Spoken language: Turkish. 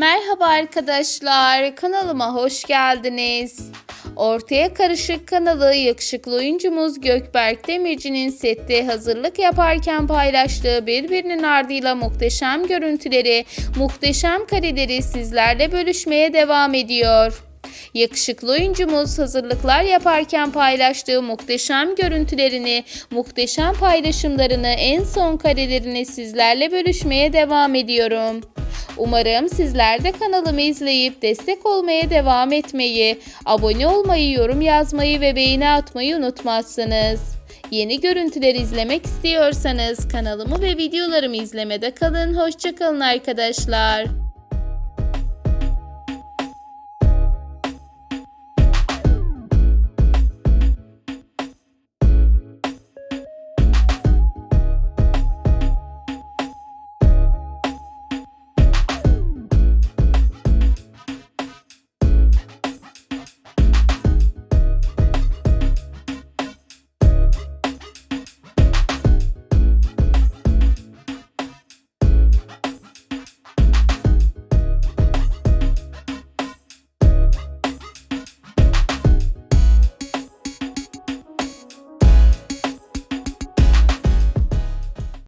Merhaba arkadaşlar, kanalıma hoş geldiniz. Ortaya Karışık kanalı yakışıklı oyuncumuz Gökberk Demirci'nin sette hazırlık yaparken paylaştığı birbirinin ardıyla muhteşem görüntüleri, muhteşem kareleri sizlerle bölüşmeye devam ediyor. Yakışıklı oyuncumuz hazırlıklar yaparken paylaştığı muhteşem görüntülerini, muhteşem paylaşımlarını, en son karelerini sizlerle bölüşmeye devam ediyorum. Umarım sizler de kanalımı izleyip destek olmaya devam etmeyi, abone olmayı, yorum yazmayı ve beğeni atmayı unutmazsınız. Yeni görüntüler izlemek istiyorsanız kanalımı ve videolarımı izlemede kalın. Hoşçakalın arkadaşlar.